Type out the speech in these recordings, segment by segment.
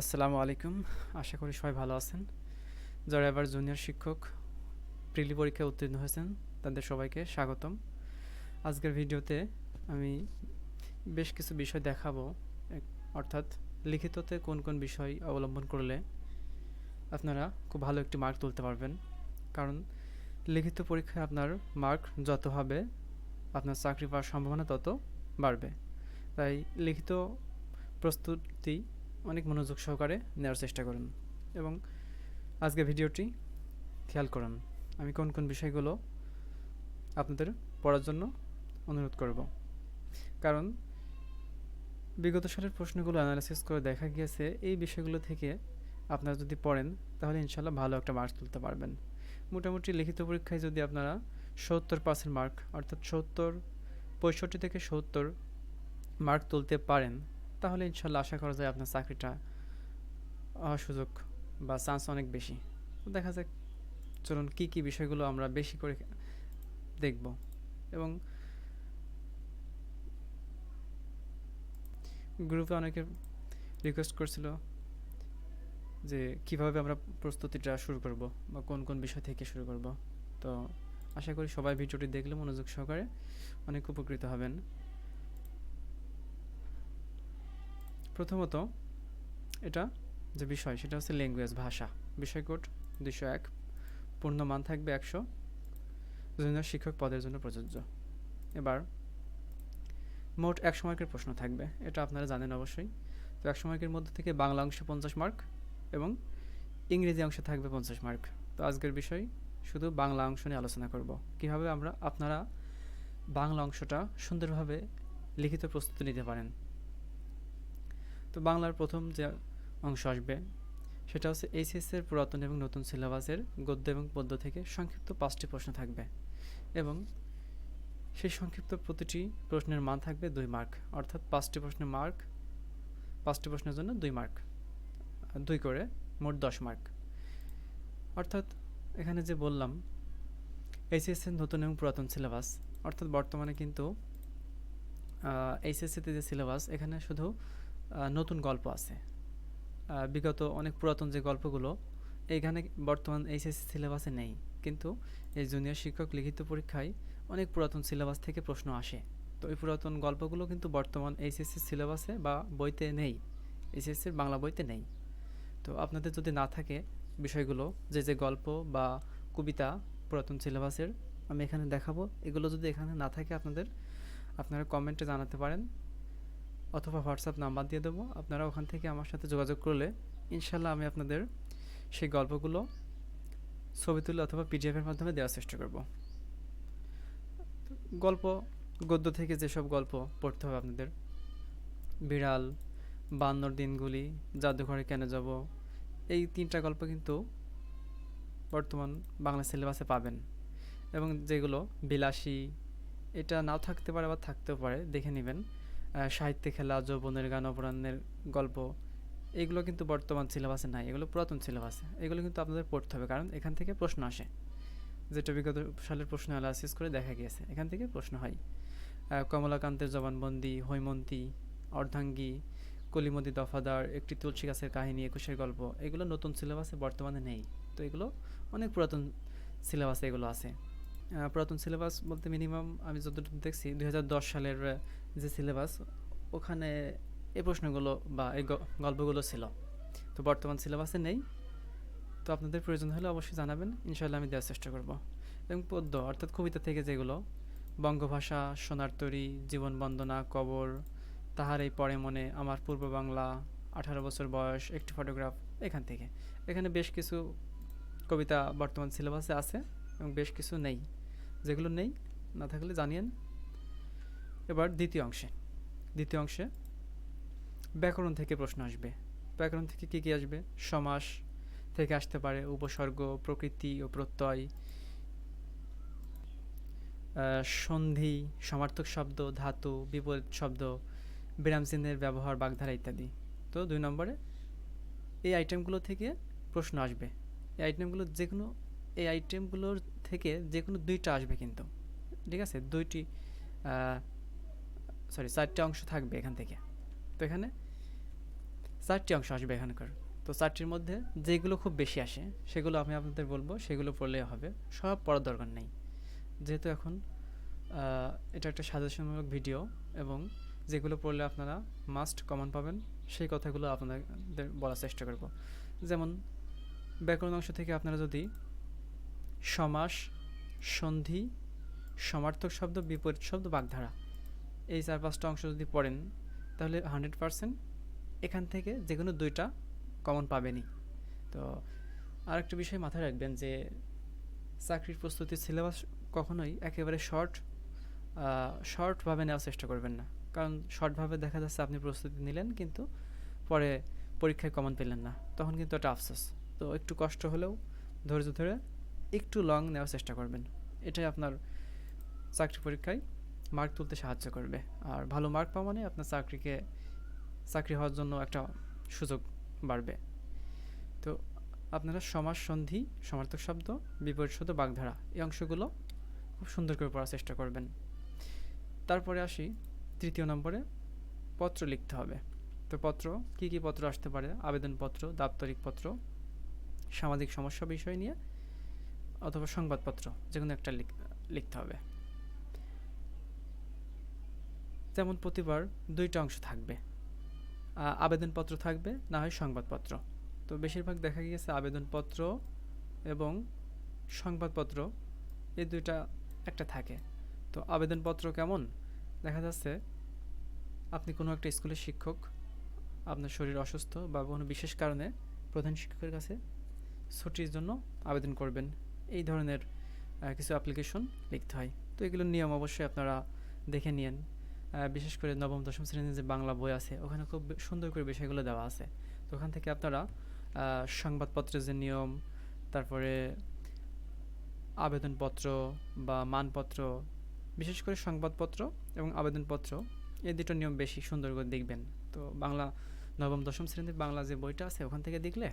আসসালামু আলাইকুম। আশা করি সবাই ভালো আছেন। যারা এবার জুনিয়র শিক্ষক, প্রিলি পরীক্ষায় উত্তীর্ণ হয়েছেন, তাদের সবাইকে স্বাগতম। আজকের ভিডিওতে আমি বেশ কিছু বিষয় দেখাবো। অর্থাৎ লিখিততে কোন কোন বিষয় অবলম্বন করলে আপনারা খুব ভালো একটি মার্ক তুলতে পারবেন। কারণ লিখিত পরীক্ষায় আপনার মার্ক যত হবে, আপনার চাকরি পাওয়ার সম্ভাবনা তত বাড়বে। তাই লিখিত প্রস্তুতি অনেক মনোযোগ সহকারে নেওয়ার চেষ্টা করুন এবং আজকে ভিডিওটি খেয়াল করুন। আমি কোন কোন বিষয়গুলো আপনাদের পড়ার জন্য অনুরোধ করব। কারণ বিগত সালের প্রশ্নগুলো অ্যানালাইসিস করে দেখা গিয়েছে, এই বিষয়গুলো থেকে আপনারা যদি পড়েন, তাহলে ইনশাল্লাহ ভালো একটা মার্ক তুলতে পারবেন। মোটামুটি লিখিত পরীক্ষায় যদি আপনারা সত্তর পার্সেন্ট মার্ক অর্থাৎ সত্তর, পঁয়ষট্টি থেকে সত্তর মার্ক তুলতে পারেন তাহলে ইনশাল্লাহ আশা করা যায় আপনার চাকরিটা সুযোগ বা চান্স অনেক বেশি। দেখা যাক, চলুন কী কী বিষয়গুলো আমরা বেশি করে দেখব। এবং গ্রুপে অনেকে রিকোয়েস্ট করছিল যে কীভাবে আমরা প্রস্তুতিটা শুরু করব বা কোন কোন বিষয় থেকে শুরু করব। তো আশা করি সবাই ভিডিওটি দেখলে মনোযোগ সহকারে অনেক উপকৃত হবেন। প্রথমত এটা যে বিষয়, সেটা হচ্ছে ল্যাঙ্গুয়েজ ভাষা। বিষয় কোড দুশো এক। পূর্ণ মান থাকবে একশো। জুনিয়র শিক্ষক পদের জন্য প্রযোজ্য। এবার মোট একশো মার্কের প্রশ্ন থাকবে। এটা আপনারা জানেন অবশ্যই। তো একশো মার্কের মধ্যে থেকে বাংলা অংশে পঞ্চাশ মার্ক এবং ইংরেজি অংশে থাকবে পঞ্চাশ মার্ক। তো আজকের বিষয়, শুধু বাংলা অংশ নিয়ে আলোচনা করব। কীভাবে আমরা আপনারা বাংলা অংশটা সুন্দরভাবে লিখিত প্রস্তুতি নিতে পারেন? তো বাংলার প্রথম যে অংশ আসবে, সেটা হচ্ছে এইচএস এর পুরাতন এবং নতুন সিলেবাসের গদ্য এবং পদ্য থেকে সংক্ষিপ্ত পাঁচটি প্রশ্ন থাকবে এবং সেই সংক্ষিপ্ত প্রতিটি প্রশ্নের মান থাকবে দুই মার্ক, অর্থাৎ পাঁচটি প্রশ্নের মার্ক, পাঁচটি প্রশ্নের জন্য দুই মার্ক, দুই করে মোট দশ মার্ক। অর্থাৎ এখানে যে বললাম এইচএস এর নতুন এবং পুরাতন সিলেবাস, অর্থাৎ বর্তমানে কিন্তু এইচএসসিতে যে সিলেবাস, এখানে শুধু নতুন গল্প আছে। বিগত অনেক পুরাতন যে গল্পগুলো, এইখানে বর্তমান এইচএসসি সিলেবাসে নেই। কিন্তু এই জুনিয়র শিক্ষক লিখিত পরীক্ষায় অনেক পুরাতন সিলেবাস থেকে প্রশ্ন আসে। তো এই পুরাতন গল্পগুলো কিন্তু বর্তমান এইচএসসি সিলেবাসে বা বইতে নেই। এইচএসসির বাংলা বইতে নেই। তো আপনাদের যদি না থাকে বিষয়গুলো, যে যে গল্প বা কবিতা পুরাতন সিলেবাসের, আমি এখানে দেখাবো। এগুলো যদি এখানে না থাকে আপনাদের, আপনারা কমেন্টে জানাতে পারেন। অথবা হোয়াটসঅ্যাপ নাম্বার দিয়ে দেবো। আপনারা ওখান থেকে আমার সাথে যোগাযোগ করলে ইনশাল্লাহ আমি আপনাদের সেই গল্পগুলো ছবি তুলে অথবা পিডিএফের মাধ্যমে দেওয়ার চেষ্টা করব। গল্প, গদ্য থেকে যেসব গল্প পড়তে হবে আপনাদের, বিড়াল, বান্নর দিনগুলি, জাদুঘরে কেন যাব, এই তিনটা গল্প কিন্তু বর্তমান বাংলা সিলেবাসে পাবেন। এবং যেগুলো বিলাসী, এটা নাও থাকতে পারে বা থাকতেও পারে, দেখে নেবেন। সাহিত্যে খেলা, যৌবনের গান, অপরাহ্নের গল্প, এগুলো কিন্তু বর্তমান সিলেবাসে নাই। এগুলো পুরাতন সিলেবাসে এগুলো কিন্তু আপনাদের পড়তে হবে, কারণ এখান থেকে প্রশ্ন আসে। যেটা বিগত সালের প্রশ্ন অ্যানালাইসিস করে দেখা গিয়েছে, এখান থেকে প্রশ্ন হয়। কমলাকান্তের জবানবন্দি, হৈমন্তী, অর্ধাঙ্গী কলিমদি দফাদার, একটি তুলসী গাছের কাহিনী, একুশের গল্প, এগুলো নতুন সিলেবাসে বর্তমানে নেই। তো এগুলো অনেক পুরাতন সিলেবাসে এগুলো আছে। পুরাতন সিলেবাস বলতে মিনিমাম আমি যতটুকু দেখছি দু হাজার দশ সালের যে সিলেবাস ওখানে এই প্রশ্নগুলো বা এই গল্পগুলো ছিল। তো বর্তমান সিলেবাসে নেই। তো আপনাদের প্রয়োজন হলে অবশ্যই জানাবেন। ইনশাল্লাহ আমি দেওয়ার চেষ্টা করব। এবং পদ্য, অর্থাৎ কবিতা থেকে যেগুলো, বঙ্গভাষা, সোনার তরী, জীবন বন্দনা, কবর, তাহার এই পরে মনে, আমার পূর্ব বাংলা, আঠারো বছর বয়স, একটি ফটোগ্রাফ এখান থেকে। এখানে বেশ কিছু কবিতা বর্তমান সিলেবাসে আছে এবং বেশ কিছু নেই। যেগুলো নেই, না থাকলে জানিয়েন। এবার দ্বিতীয় অংশে। দ্বিতীয় অংশে ব্যাকরণ থেকে প্রশ্ন আসবে। ব্যাকরণ থেকে কী কী আসবে? সমাস থেকে আসতে পারে উপসর্গ, প্রকৃতি ও প্রত্যয়। সন্ধি, সমার্থক শব্দ, ধাতু, বিপরীত শব্দ, বিরাম চিহ্নের ব্যবহার, বাগধারা ইত্যাদি। তো দুই নম্বরে এই আইটেমগুলো থেকে প্রশ্ন আসবে। এই আইটেমগুলো যে কোনো এই আইটেমগুলোর থেকে যে কোনো দুইটা আসবে কিন্তু, ঠিক আছে? দুইটি সরি চারটি অংশ থাকবে এখান থেকে। তো এখানে চারটি অংশ আসবে এখানকার। তো চারটির মধ্যে যেগুলো খুব বেশি আসে, সেগুলো আমি আপনাদের বলব, সেগুলো পড়লেই হবে। সব পড়ার দরকার নেই। যেহেতু এখন এটা একটা সাজেশনমূলক ভিডিও এবং যেগুলো পড়লে আপনারা মাস্ট কমন পাবেন, সেই কথাগুলো আপনাদের বলার চেষ্টা করব। যেমন, ব্যাকরণ অংশ থেকে আপনারা যদি সমাস, সন্ধি, সমার্থক শব্দ, বিপরীত শব্দ, বাগধারা। এই চার পাঁচটা অংশ যদি পড়েন, তাহলে হান্ড্রেড পারসেন্ট এখান থেকে যে কোনো দুইটা কমন পাবেনই। তো আরেকটা বিষয় মাথায় রাখবেন যে, চাকরির প্রস্তুতির সিলেবাস কখনোই একেবারে শর্ট শর্টভাবে নেওয়ার চেষ্টা করবেন না। কারণ শর্টভাবে দেখা যাচ্ছে আপনি প্রস্তুতি নিলেন, কিন্তু পরে পরীক্ষায় কমন পেলেন না। তখন কিন্তু একটা আফসোস। তো একটু কষ্ট হলেও ধৈর্য ধরে একটু লং নেওয়ার চেষ্টা করবেন। এটাই আপনার চাকরি পরীক্ষায় মার্ক তুলতে সাহায্য করবে। আর ভালো মার্ক পাওয়া মানে আপনার চাকরিকে, চাকরি হওয়ার জন্য একটা সুযোগ বাড়বে। তো আপনারা সমাজ সন্ধি, সমার্থক শব্দ, বিপরীত শব্দ, বাগধারা, এই অংশগুলো খুব সুন্দর করে পড়ার চেষ্টা করবেন। তারপরে আসি তৃতীয় নম্বরে, পত্র লিখতে হবে। তো পত্র, কি কি পত্র আসতে পারে? আবেদনপত্র দাপ্তরিক পত্র সামাজিক সমস্যা বিষয় নিয়ে অথবা সংবাদপত্র যে কোনো একটা লিখ- লিখতে হবে। যেমন প্রতিবার দুইটা অংশ থাকবে। আবেদনপত্র থাকবে, না হয় সংবাদপত্র। তো বেশিরভাগ দেখা গিয়েছে আবেদনপত্র এবং সংবাদপত্র, এই দুইটা একটা থাকে। তো আবেদনপত্র কেমন? দেখা যাচ্ছে আপনি কোনো একটা স্কুলের শিক্ষক, আপনার শরীর অসুস্থ বা কোনো বিশেষ কারণে প্রধান শিক্ষকের কাছে ছুটির জন্য আবেদন করবেন। এই ধরনের কিছু অ্যাপ্লিকেশন লিখতে হয়। তো এগুলোর নিয়ম অবশ্যই আপনারা দেখে নিন বিশেষ করে নবম, দশম শ্রেণির যে বাংলা বই আছে, ওখানে খুব সুন্দর করে বিষয়গুলো দেওয়া আছে। তো ওখান থেকে আপনারা সংবাদপত্রের যে নিয়ম, তারপরে আবেদনপত্র বা মানপত্র, বিশেষ করে সংবাদপত্র এবং আবেদনপত্র, এই দুটো নিয়ম বেশি সুন্দর করে দেখবেন। তো বাংলা নবম, দশম শ্রেণির বাংলা যে বইটা আছে, ওখান থেকে দেখলে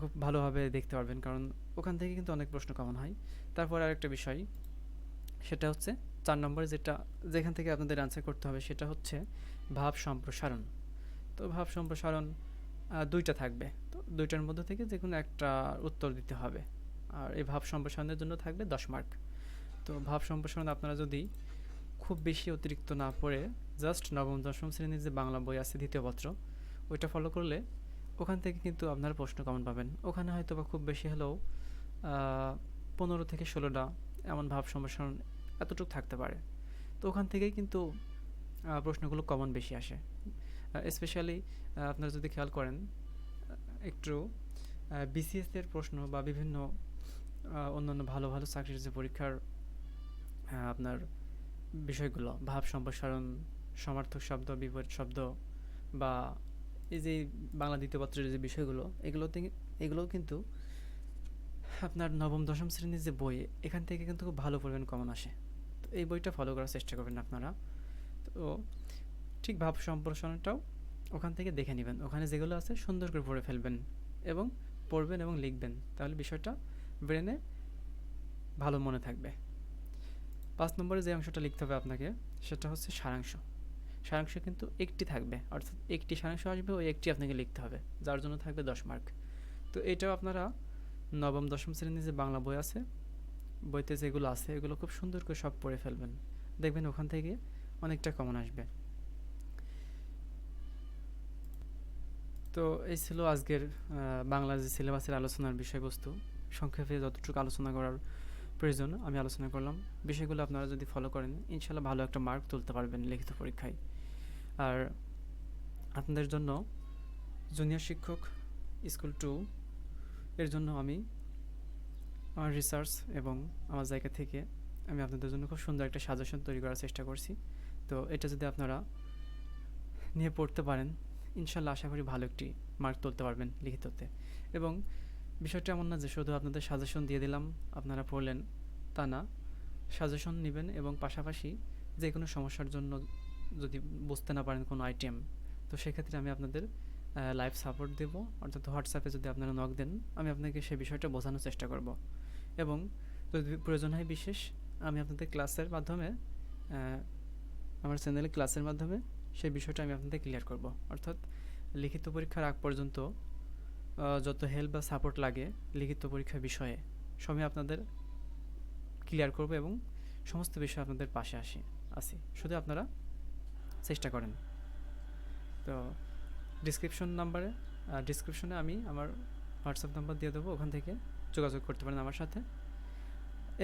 খুব ভালোভাবে দেখতে পারবেন, কারণ ওখান থেকে কিন্তু অনেক প্রশ্ন কমন হয়। তারপর আরেকটা বিষয়, সেটা হচ্ছে চার নম্বরে যেটা, যেখান থেকে আপনাদের অ্যান্সার করতে হবে সেটা হচ্ছে ভাব সম্প্রসারণ। তো ভাব সম্প্রসারণ দুইটা থাকবে। তো দুইটার মধ্যে থেকে যে কোনো একটা উত্তর দিতে হবে। আর এই ভাব সম্প্রসারণের জন্য থাকবে দশ মার্ক তো ভাব সম্প্রসারণ আপনারা যদি খুব বেশি অতিরিক্ত না পড়ে জাস্ট নবম, দশম শ্রেণির যে বাংলা বই আছে, দ্বিতীয় পত্র, ওইটা ফলো করলে ওখান থেকে কিন্তু আপনারা প্রশ্ন কমন পাবেন। ওখানে হয়তো বা খুব বেশি হলেও পনেরো থেকে ষোলোটা এমন ভাব সম্প্রসারণ এতটুকু থাকতে পারে। তো ওখান থেকেই কিন্তু প্রশ্নগুলো কমন বেশি আসে। স্পেশালি আপনারা যদি খেয়াল করেন একটু বিসিএস এর প্রশ্ন বা বিভিন্ন অন্যান্য ভালো ভালো চাকরির যে পরীক্ষার আপনার বিষয়গুলো, ভাব সম্প্রসারণ, সমার্থক শব্দ, বিপরীত শব্দ বা এই যে বাংলা দ্বিতীয় পত্রের যে বিষয়গুলো এগুলোতে এগুলোও কিন্তু আপনার নবম, দশম শ্রেণির যে বই, এখান থেকে কিন্তু খুব ভালো পরিমাণ কমন আসে। তো এই বইটা ফলো করার চেষ্টা করবেন আপনারা। তো ঠিক ভাব সম্প্রসারণটাও ওখান থেকে দেখে নেবেন। ওখানে যেগুলো আছে, সুন্দর করে পড়ে ফেলবেন এবং পড়বেন এবং লিখবেন। তাহলে বিষয়টা ব্রেনে ভালো মনে থাকবে। পাঁচ নম্বরে যে অংশটা লিখতে হবে আপনাকে, সেটা হচ্ছে সারাংশ। সারাংশ কিন্তু একটি থাকবে, অর্থাৎ একটি সারাংশ আসবে, ওই একটি আপনাকে লিখতে হবে, যার জন্য থাকবে দশ মার্ক তো এটাও আপনারা নবম, দশম শ্রেণির যে বাংলা বই আছে, বইতে যেগুলো আছে, এগুলো খুব সুন্দর করে সব পড়ে ফেলবেন। দেখবেন ওখান থেকে অনেকটা কমন আসবে। তো এই ছিল আজকের বাংলা যে সিলেবাসের আলোচনার বিষয়বস্তু। সংক্ষেপে যতটুকু আলোচনা করার প্রয়োজন, আমি আলোচনা করলাম। বিষয়গুলো আপনারা যদি ফলো করেন, ইনশাল্লাহ ভালো একটা মার্ক তুলতে পারবেন লিখিত পরীক্ষায়। আর আপনাদের জন্য জুনিয়র শিক্ষক স্কুল টু এর জন্য আমি আমার রিসার্চ এবং আমার জায়গা থেকে আমি আপনাদের জন্য খুব সুন্দর একটা সাজেশন তৈরি করার চেষ্টা করছি। তো এটা যদি আপনারা নিয়ে পড়তে পারেন, ইনশাল্লাহ আশা করি ভালো একটি মার্ক তুলতে পারবেন লিখিততে। এবং বিষয়টা এমন না যে শুধু আপনাদের সাজেশন দিয়ে দিলাম, আপনারা পড়লেন তা না। সাজেশন নেবেন এবং পাশাপাশি যে কোনো সমস্যার জন্য যদি বুঝতে না পারেন কোনো আইটেম তো সেক্ষেত্রে আমি আপনাদের লাইভ সাপোর্ট দেব। অর্থাৎ হোয়াটসঅ্যাপে যদি আপনারা নক দেন, আমি আপনাকে সেই বিষয়টা বোঝানোর চেষ্টা করব। এবং যদি প্রয়োজন হয় বিশেষ, আমি আপনাদের ক্লাসের মাধ্যমে আমার চ্যানেলে ক্লাসের মাধ্যমে সেই বিষয়টা আমি আপনাদের ক্লিয়ার করব। অর্থাৎ লিখিত পরীক্ষার আগ পর্যন্ত যত হেল্প বা সাপোর্ট লাগে লিখিত পরীক্ষা বিষয়ে, সবই আপনাদের ক্লিয়ার করব এবং সমস্ত বিষয় আপনাদের পাশে আসি আসি। শুধু আপনারা চেষ্টা করেন। তো ডিসক্রিপশন নাম্বারে ডিসক্রিপশনে আমি আমার হোয়াটসঅ্যাপ নাম্বার দিয়ে দেবো, ওখান থেকে যোগাযোগ করতে পারেন আমার সাথে।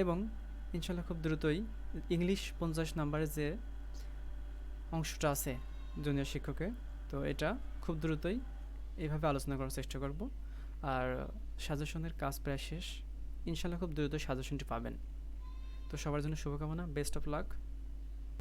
এবং ইনশাল্লাহ খুব দ্রুতই ইংলিশ পঞ্চাশ নাম্বারে যে অংশটা আছে জুনিয়র শিক্ষকের, তো এটা খুব দ্রুতই এইভাবে আলোচনা করার চেষ্টা করব। আর সাজেশনের কাজ প্রায় শেষ। ইনশাল্লাহ খুব দ্রুত সাজেশনটি পাবেন। তো সবার জন্য শুভকামনা বেস্ট অফ লাক